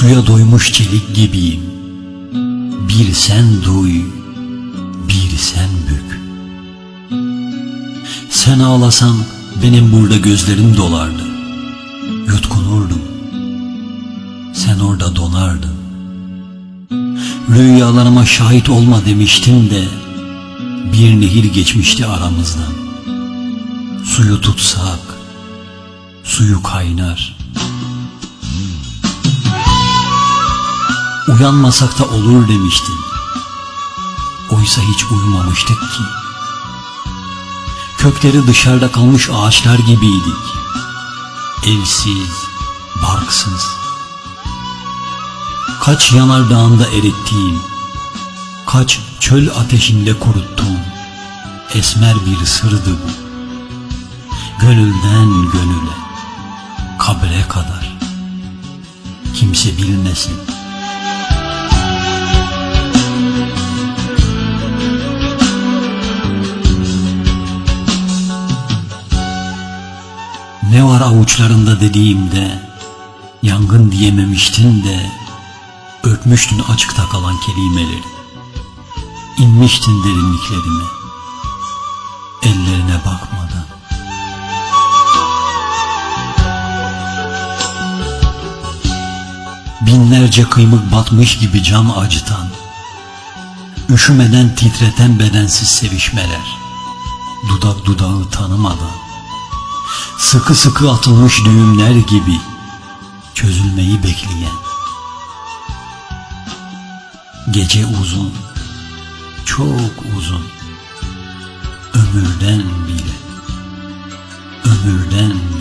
Suya doymuş çelik gibiyim. Bir sen duy, bir sen bük. Sen ağlasan benim burada gözlerim dolardı. Yutkunurdum. Sen orada donardın. Rüyalarıma şahit olma demiştim de bir nehir geçmişti aramızdan. Suyu tutsak, suyu kaynar. Uyanmasak da olur demiştin. Oysa hiç uyumamıştık ki. Kökleri dışarıda kalmış ağaçlar gibiydik. Evsiz, barksız. Kaç yanardağında erittiğim, kaç çöl ateşinde kuruttuğum esmer bir sırdı bu. Gönülden gönüle, kabre kadar. Kimse bilmesin. Ne var avuçlarında dediğimde Yangın diyememiştin de Öpmüştün açıkta kalan kelimeleri. İnmiştin derinliklerime Ellerine bakmadan. Binlerce kıymık batmış gibi can acıtan Üşümeden titreten bedensiz sevişmeler Dudak dudağı tanımadan Sıkı sıkı atılmış düğümler gibi çözülmeyi bekleyen. Gece uzun, çok uzun. Ömürden bile, ömürden bile